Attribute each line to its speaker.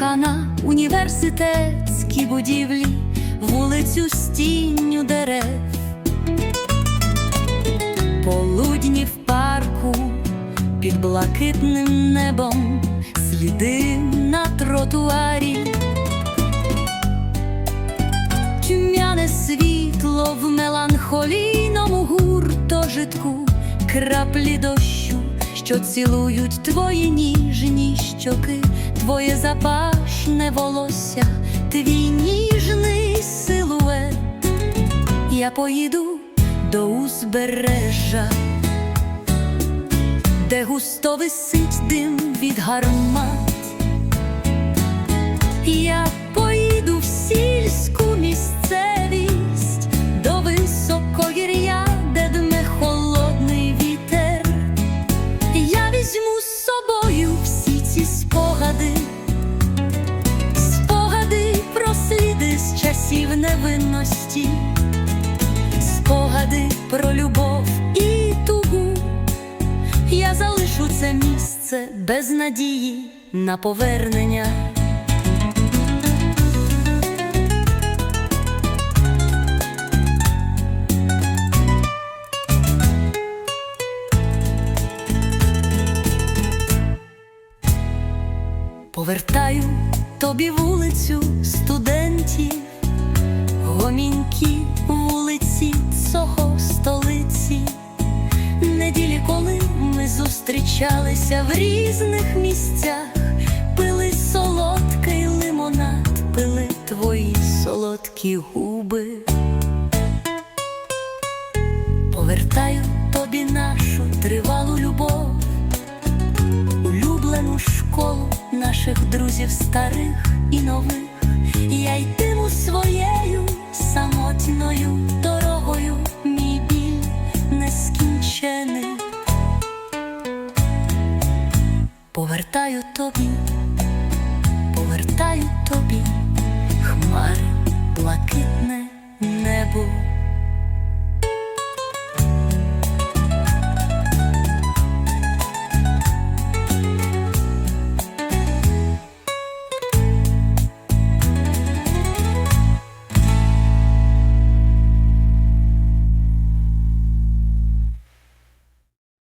Speaker 1: Чека на університетські будівлі, вулицю з тінню дерев, полудні в парку під блакитним небом, сліди на тротуарі, тьмяне світло в меланхолійному гуртожитку, краплі дощу, що цілують твої ніжні щоки, твоє запашне волосся, твій ніжний силует. Я поїду до узбережжя, де густо висить дим від гармат. Я з часів невинності, спогади про любов і тугу. Я залишу це місце без надії на повернення. Повертаю тобі вулицю студентів, гомінькі вулиці Сохо столиці, неділі, коли ми зустрічалися в різних місцях, пили солодкий лимонад, пили твої солодкі губи. Повертаю тобі нашу тривалу любов улюблену школу наших друзів старих і нових. Повертаю тобі, повертаю тобі хмари.